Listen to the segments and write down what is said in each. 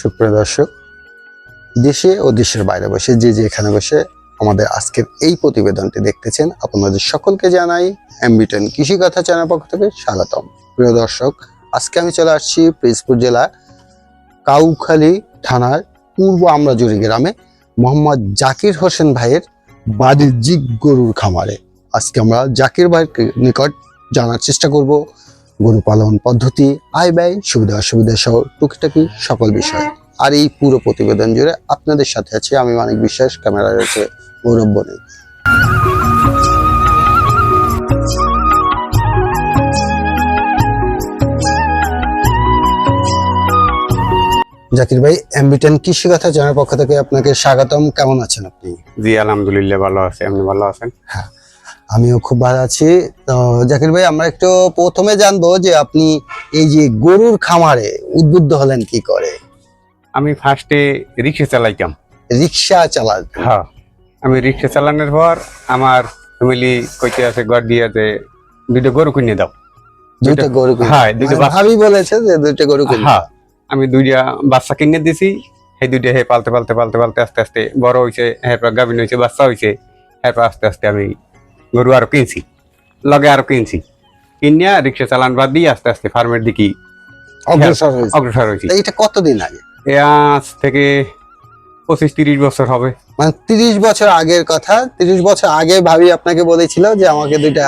সুপ্রিয় দর্শক, দেশে ও দেশের বাইরে বসে যে যে এখানে বসে আমাদের আজকের এই প্রতিবেদনটি দেখতেছেন, আপনাদের সকলকে জানাই অ্যাম্বিটেন কৃষি কথা চ্যানেল পক্ষ থেকে স্বাগতম। প্রিয় দর্শক, আজকে আমি চলে আসছি পিরিজপুর জেলা কাউখালী থানার পূর্ব আমরাজুরি গ্রামে মোহাম্মদ জাকির হোসেন ভাইয়ের বাণিজ্যিক গরুর খামারে। আজকে আমরা জাকির ভাইয়ের নিকট জানার চেষ্টা করব গরু পালন পদ্ধতি আয় ব্যয় সুবিধা অসুবিধা সহ টুকিটাকি সকল বিষয়। আর এই পুরো প্রতিবেদন জুড়ে আপনাদের সাথে আছে আমি মানিক বিশ্বাস ক্যামেরা রয়েছে গৌরব বনে জাকির ভাই অ্যাম্বিটেন কৃষি কথা জানার পক্ষ থেকে আপনাকে স্বাগতম। কেমন আছেন আপনি? জি আলহামদুলিল্লাহ ভালো আছে। আপনি ভালো আছেন? আমিও খুব ভালো আছি। তো জাকির ভাই আমরা একটু প্রথমে জানব যে আপনি এই যে গরুর খামারে উদ্বুদ্ধ হলেন কি করে? আমি ফার্স্টে রিক্সা চালাইতাম। রিক্সা চালান হ্যাঁ। আমি রিক্সা চালানোর পর আমার ফ্যামিলি কইতে আছে ঘর দিয়ে যে দুটো গরু কিনে দাও। দুইটা গরু হ্যাঁ দুটো মানে ভাবি বলেছে যে দুইটা গরু কিনে হ্যাঁ আমি দুইটা বাচ্চা কিনে দিছি। সেই দুইটা হে পালতে পালতে পালতে পালতে আস্তে আস্তে বড় হয়েছে এরপর গাভিন হয়েছে বাচ্চা হয়েছে এরপর আস্তে আস্তে আমি গরু আরও কিনছি লগে আরও কিনছি। কিনিয়া রিক্সা চালান বাদ দিয়ে আস্তে আস্তে ফার্মের দিকে অগ্রসর হয়েছে। অগ্রসর হয়েছি। এটা কতদিন আগে? এ আজ থেকে পঁচিশ তিরিশ বছর হবে। মানে তিরিশ বছর আগের কথা তিরিশ বছর আগে ভাবি আপনাকে বলেছিল যে আমাকে দুইটা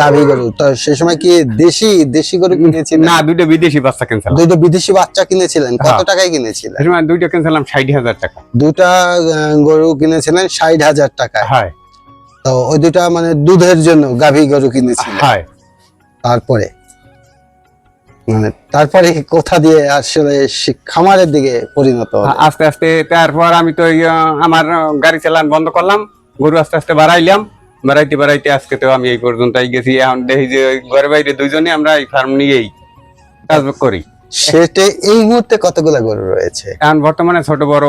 গাভী গরু। তো সে সময় কি দেশি দেশি গরু কিনেছিলেন? না দুইটা বিদেশি বাচ্চা কিনছিলাম। দুইটা বিদেশি বাচ্চা কিনেছিলেন? কত হ্যাঁ। টাকায় কিনেছিলেন? দুইটা কিনছিলাম ষাট হাজার টাকা। দুটা গরু কিনেছিলেন ষাট হাজার টাকায়। হ্যাঁ। তো ওই দুটা মানে দুধের জন্য গাভী গরু কিনেছিলেন। হ্যাঁ। তারপরে মানে তারপরে কোথা দিয়ে আসলে খামারের দিকে পরিণত আস্তে আস্তে তারপর আমি তো এই, আমার গাড়ি চালান বন্ধ করলাম গরু আস্তে আস্তে বাড়াইলাম। বাড়াইতে বাড়াইতে আজকে তো আমি এই পর্যন্ত গেছি। এখন দেখি যে ঘরে বাইরে দুইজনে আমরা এই ফার্ম নিয়েই কাজ করি। সেটে এই মুহূর্তে কতগুলা গরু রয়েছে? এখন বর্তমানে ছোট বড়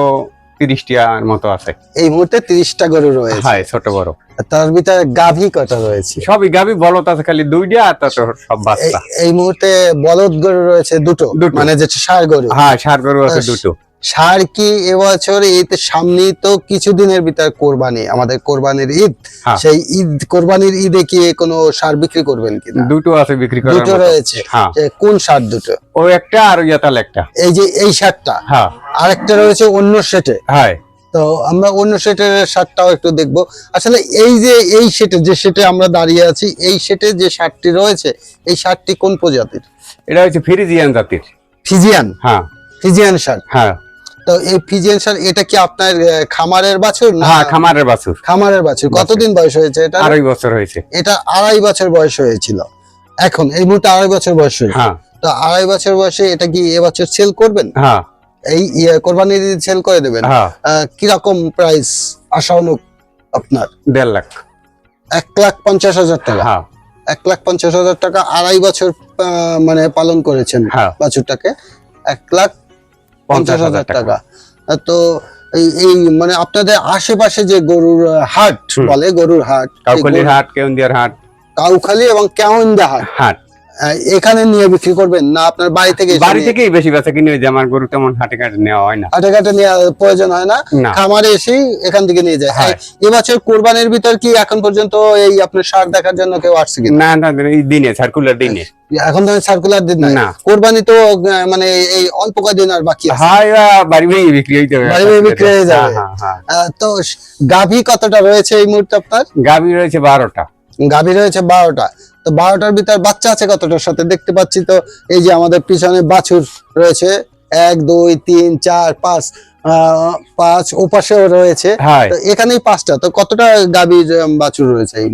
তিরিশটিয়ার মতো আছে। এই মুহূর্তে তিরিশটা গরু রয়েছে। হ্যাঁ ছোট বড়। তার ভিতরে গাভী কটা রয়েছে? সবই গাভী বলত আছে খালি দুইটা আর তা সব বাচ্চা। এই মুহূর্তে বলদ গরু রয়েছে দুটো। দুটো। মানে যে ষাঁড় গরু। হ্যাঁ ষাঁড় গরু আছে দুটো। ষাড় কি এবছর তো সামনেই তো কিছুদিনের ভিতর কোরবানি আমাদের কোরবানির ঈদ। হ্যাঁ। সেই ঈদ কোরবানির ঈদে কি কোনো সার বিক্রি করবেন কিনা? দুটো আছে বিক্রি করার দুটো রয়েছে। হ্যাঁ। যে কোন সার দুটো? ও একটা আর ইয়াতাল একটা। এই যে এই সারটা। হ্যাঁ। আরেকটা রয়েছে অন্য সেটে। হ্যাঁ। তো আমরা অন্য সেটের সারটাও একটু দেখব। আসলে এই যে এই সেটে যে সেটে আমরা দাঁড়িয়ে আছি এই সেটে যে সারটি রয়েছে এই সারটি কোন প্রজাতির? এটা হচ্ছে ফ্রিজিয়ান জাতির। ফিজিয়ান। হ্যাঁ। Friesian sir. হ্যাঁ। তো এই ফিজিয়ান সার এটা কি আপনার খামারের বাছুর না হ্যাঁ খামারের বাছুর। খামারের বাছুর? কতদিন বয়স হয়েছে এটা আড়াই বছর হয়েছে। এটা আড়াই বছর বয়স হয়েছিল। এখন এই মুহূর্তে আড়াই বছর বয়স হয়েছে। হ্যাঁ। তো আড়াই বছর বয়সে এটা কি এবছর সেল করবেন? হ্যাঁ। এই ইয়ে, কোরবানির সেল করে দেবেন? হ্যাঁ। কীরকম প্রাইস আশানুক আপনার? দেড় লাখ। এক লাখ পঞ্চাশ হাজার টাকা। হ্যাঁ। এক লাখ পঞ্চাশ হাজার টাকা আড়াই বছর মানে পালন করেছেন হ্যাঁ। বাছুরটাকে। এক লাখ পঞ্চাশ হাজার টাকা। তো এই মানে আপনাদের আশেপাশে যে গরুর হাট বলে গরুর হাট হাট কেউন্দিয়ার হাট। কাউখালী এবং কেওন্দা হাট। হাট। এখানে নিয়ে বিক্রি করবেন না আপনার বাড়ি থেকে বাড়ি থেকেই বেশি বেচা কিনে যে আমার গরু তেমন হাটে ঘাটে নেওয়া হয় না। হাটে ঘাটে নেওয়ার প্রয়োজন হয় না। খামারে এসেই এখান থেকে নিয়ে যায়। হ্যাঁ। এবছর কোরবানির ভিতর কি এখন পর্যন্ত এই আপনার সার দেখার জন্য কেউ আসছে না না এই দিনে সার্কুলার দিনে। এখন তো সার্কুলার দিন না। কোরবানি তো মানে এই অল্প আর বাকি আছে। বাড়ি বাড়ি বিক্রি হইতে হবে। বাড়ি বাড়ি বিক্রি হয়ে যাবে। হ্যাঁ, হ্যাঁ, হ্যাঁ। তো গাভী কতটা রয়েছে এই মুহূর্তে আপনার? গাভী রয়েছে বারোটা। গাভী রয়েছে বারোটা। তো বারোটার ভিতর বাচ্চা আছে কতটার সাথে? দেখতে পাচ্ছি তো এই যে আমাদের পিছনে বাছুর রয়েছে। এক দুই তিন চার পাঁচ। পাঁচ ওপাশেও রয়েছে। হ্যাঁ। এখানেই পাঁচটা। তো কতটা গাভীর বাছুর রয়েছে এই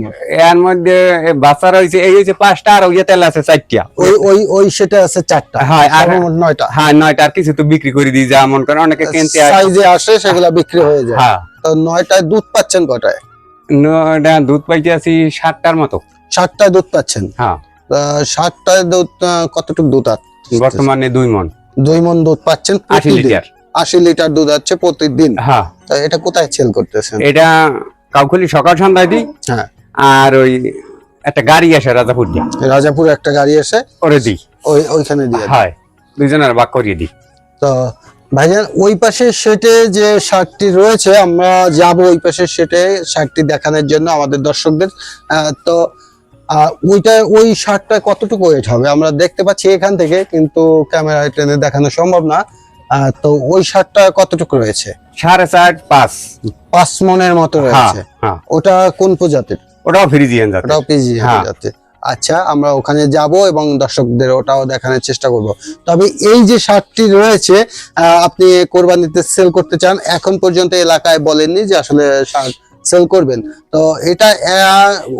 এর মধ্যে বাচ্চা রয়েছে এই হচ্ছে পাঁচটা আর ওই তেল আছে চারটা। ওই ওই ওই সেটা আছে চারটা। হ্যাঁ, আর- নয়টা। হ্যাঁ নয়টা আর কিছু তো বিক্রি করে দিই যা মন করে অনেকে কিনতে আসে। সাইজে আসে সেগুলা বিক্রি হয়ে যায়। হ্যাঁ। তো নয়টায় দুধ পাচ্ছেন কটায়? নয়টা দুধ পাইতে আছি সাতটার মতো। সাতটায় দুধ পাচ্ছেন? হ্যাঁ। সাতটায় দুধ কতটুকু দুধ? বর্তমানে দুই মন দুই মন দুধ পাচ্ছেন? আশি লিটার। আশি লিটার দুধ আছে প্রতিদিন। হ্যাঁ। তো এটা কোথায় সেল করতেছেন? এটা কাউখলি সকাল সন্ধ্যায় দিই। হ্যাঁ। আর ওই একটা গাড়ি আসে রাজাপুর দিয়া। রাজাপুর একটা গাড়ি এসে ওরে দিই। ওই ওইখানে দিয়ে। হয়। দুইজনের বাক করিয়ে দিই। তো ভাইজান ওই পাশের সেটে যে শার্টটি রয়েছে আমরা যাব ওই পাশের সেটে শার্টটি দেখানোর জন্য আমাদের দর্শকদের। তো ওইটা ওই শার্টটা কতটুকু ওয়েট হবে? আমরা দেখতে পাচ্ছি এখান থেকে কিন্তু ক্যামেরায় টেনে দেখানো সম্ভব না। তো ওই শার্টটা কতটুকু রয়েছে? সাড়ে চার পাঁচ। পাঁচ মনের মতো হ্যাঁ রয়েছে। হ্যাঁ। ওটা কোন প্রজাতির? ওটাও ফ্রিজিয়ান যাতে ওটাও পিজি হ্যাঁ। আচ্ছা আমরা ওখানে যাব এবং দর্শকদের ওটাও দেখানোর চেষ্টা করব। তবে এই যে শার্টটি রয়েছে আপনি কোরবানিতে সেল করতে চান এখন পর্যন্ত এলাকায় বলেননি যে আসলে শার্ট সেল করবেন। তো এটা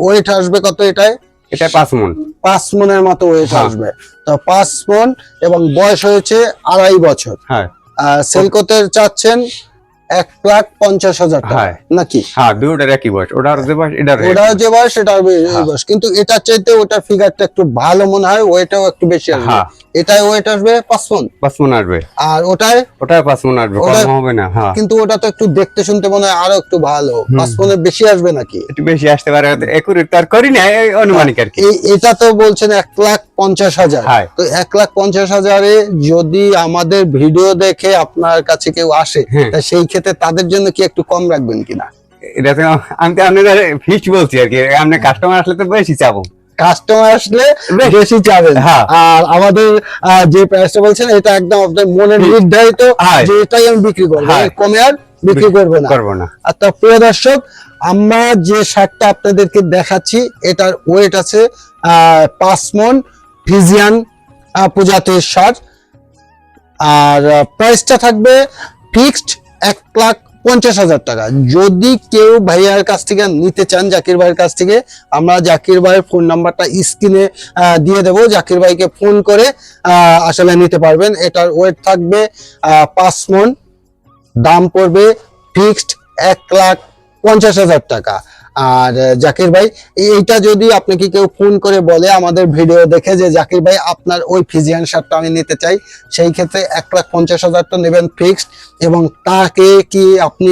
ওয়েট আসবে কত এটায়? এটা পাঁচ মন। পাঁচ মনের মতো ওয়েট হ্যাঁ। আসবে। তো পাঁচ মন এবং বয়স হয়েছে আড়াই বছর। হ্যাঁ। সেল করতে চাচ্ছেন এক লাখ পঞ্চাশ হাজার টাকা। নাকি? হ্যাঁ একই বয়স। ওটার যে বয়স এটার ওটা বয়স। যে বয়স এই হ্যাঁ। বয়স। কিন্তু এটার চাইতে ওটার ফিগারটা একটু ভালো মনে হয় ওয়েটাও একটু বেশি আসবে। হ্যাঁ। এটাই ওয়েট আসবে পাঁচ মন। পাঁচ মন আসবে। আর ওটায় ওটার পাঁচ মন আসবে ওটা- কম হবে না হ্যাঁ। কিন্তু ওটা তো একটু দেখতে শুনতে মনে হয় আরও একটু ভালো। পাঁচ মনের বেশি আসবে নাকি? একটু বেশি আসতে পারে একুরেট তার করি না অনুমানিক আর কি। এটা তো বলছেন এক লাখ পঞ্চাশ হাজার। হ্যাঁ। তো এক লাখ পঞ্চাশ হাজারে যদি আমাদের ভিডিও দেখে আপনার কাছে কেউ আসে হ্যাঁ। সেই ক্ষেত্রে তাদের জন্য কি একটু কম রাখবেন কিনা? এটা তো আমি তো আপনাদের ফিক্সড বলছি আর কি। আপনি কাস্টমার আসলে তো বেশি চাবো। কাস্টমার আসলে বেশি। চাবেন। হ্যাঁ। আর আমাদের যে প্রাইসটা বলছেন এটা একদম আপনার মনের নির্ধারিত। যে এটাই আমি বিক্রি করব। কমে আর বিক্রি করব না। করব না। আর তো প্রিয় দর্শক আমরা যে শার্টটা আপনাদেরকে দেখাচ্ছি এটার ওয়েট আছে আহ, পাঁচ মন। ফিজিয়ান প্রজাতির শার্ট আর প্রাইসটা থাকবে ফিক্সড এক লাখ পঞ্চাশ হাজার টাকা। যদি কেউ ভাইয়ার কাছ থেকে নিতে চান, জাকির ভাইয়ের কাছ থেকে, আমরা জাকির ভাইয়ের ফোন নাম্বারটা স্ক্রিনে দিয়ে দেবো। জাকির ভাইকে ফোন করে আসলে নিতে পারবেন। এটার ওয়েট থাকবে পাঁচ মন। দাম পড়বে ফিক্সড এক লাখ পঞ্চাশ হাজার টাকা। আর জাকির ভাই এইটা যদি আপনাকে কেউ ফোন করে বলে আমাদের ভিডিও দেখে যে জাকির ভাই আপনার ওই ফিজিয়ান শার্টটা আমি নিতে চাই সেই ক্ষেত্রে এক লাখ পঞ্চাশ হাজার তো নেবেন ফিক্সড এবং তাকে কি আপনি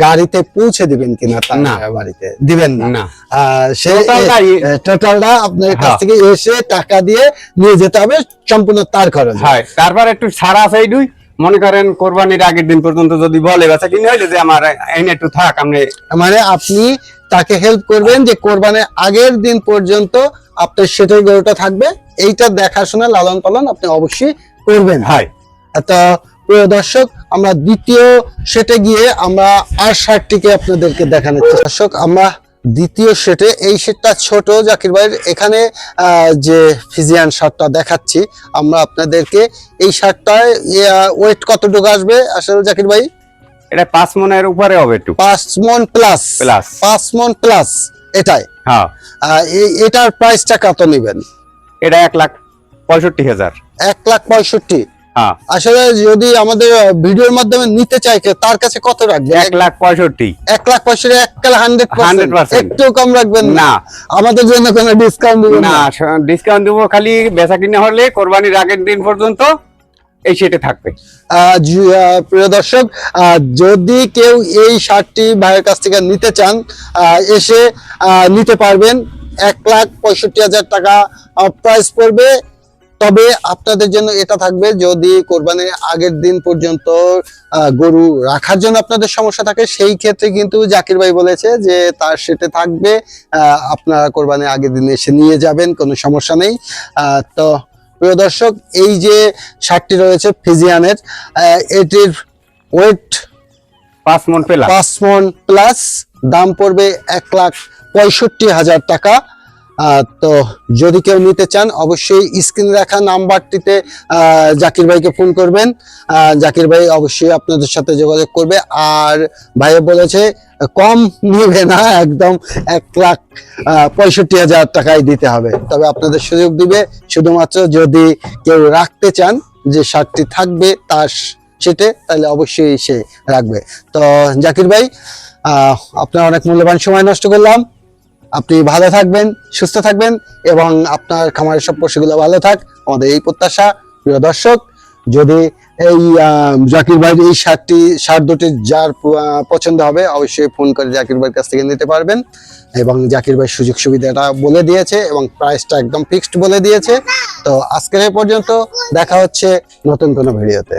গাড়িতে পৌঁছে দিবেন কিনা তার না। বাড়িতে? দিবেন না। না। আহ, সে টোটালটাই টোটালটা আপনার কাছ হ্যাঁ। থেকে এসে টাকা দিয়ে নিয়ে যেতে হবে সম্পূর্ণ তার খরচ। হ্যাঁ। তারপর একটু ছাড়া আছে মনে করেন কোরবানির আগের দিন পর্যন্ত যদি বলে বেচা কিনে হইলে যে আমার এই একটু থাক আপনি মানে আপনি তাকে হেল্প করবেন যে কোরবানের আগের দিন পর্যন্ত আপনার সেটাই গরুটা থাকবে। এইটা দেখাশোনা লালন পালন আপনি অবশ্যই করবেন। হয়। তো প্রিয় দর্শক আমরা দ্বিতীয় সেটে গিয়ে আমরা আর শার্টটিকে আপনাদেরকে দেখানোর চেষ্টা দর্শক আমরা দ্বিতীয় সেটে এই সেটটা ছোট জাকির ভাইয়ের। এখানে যে ফিজিয়ান শার্টটা দেখাচ্ছি আমরা আপনাদেরকে এই শার্টটায় ওয়েট কতটুকু আসবে আসলে জাকির ভাই? এটা পাঁচ মনের উপরে হবে একটু। পাঁচ মন প্লাস প্লাস পাঁচ মন প্লাস এটাই। হ্যাঁ। এটার প্রাইসটা কত নেবেন? এটা এক লাখ পঁয়ষট্টি হাজার। এক লাখ পঁয়ষট্টি। আসলে যদি আমাদের ভিডিওর মাধ্যমে নিতে চাই তার কাছে কত রাখবেন এক লাখ পঁয়ষট্টি। এক লাখ পঁয়ষট্টি এক কাল হান্ড্রেড 100% একটু কম রাখবেন না। আমাদের জন্য কোনো ডিসকাউন্ট দিবেন না ডিসকাউন্ট দেবো খালি বেচা কিনে হলে কোরবানির আগের দিন পর্যন্ত এই সেটে থাকবে। প্রিয় দর্শক যদি কেউ এই শার্টটি ভাইয়ের কাছ থেকে নিতে চান এসে নিতে পারবেন। এক লাখ পঁয়ষট্টি হাজার টাকা প্রাইস পড়বে। তবে আপনাদের জন্য এটা থাকবে যদি কোরবানির আগের দিন পর্যন্ত গরু রাখার জন্য আপনাদের সমস্যা থাকে সেই ক্ষেত্রে কিন্তু জাকির ভাই বলেছে যে তার সেটে থাকবে আপনারা কোরবানির আগের দিন এসে নিয়ে যাবেন কোনো সমস্যা নেই। তো প্রিয় দর্শক এই যে শার্টটি রয়েছে ফিজিয়ানের এটির ওয়েট পাঁচ মন পাঁচ মন প্লাস দাম পড়বে এক লাখ পঁয়ষট্টি হাজার টাকা। তো যদি কেউ নিতে চান, অবশ্যই স্ক্রিনে রাখা নাম্বারটিতে জাকির ভাইকে ফোন করবেন। জাকির ভাই অবশ্যই আপনাদের সাথে যোগাযোগ করবে। আর ভাইয়ে বলেছে, কম নিবে না, একদম এক লাখ পঁয়ষট্টি হাজার টাকাই দিতে হবে। তবে আপনাদের সুযোগ দিবে, শুধুমাত্র যদি কেউ রাখতে চান, যে শার্টটি থাকবে তার সেটে, তাহলে অবশ্যই সে রাখবে। তো জাকির ভাই আপনার অনেক মূল্যবান সময় নষ্ট করলাম। আপনি ভালো থাকবেন, সুস্থ থাকবেন এবং আপনার খামারের সব পশুগুলো ভালো থাক। আমাদের এই প্রত্যাশা, প্রিয় দর্শক, যদি এই জাকির ভাইয়ের এই শার্টটি, শার্ট দুটি যার পছন্দ হবে, অবশ্যই ফোন করে জাকির ভাইয়ের কাছ থেকে নিতে পারবেন এবং জাকির ভাই সুযোগ সুবিধাটা বলে দিয়েছে এবং প্রাইসটা একদম ফিক্সড বলে দিয়েছে। তো আজকের এই পর্যন্ত দেখা হচ্ছে নতুন কোনো ভিডিওতে।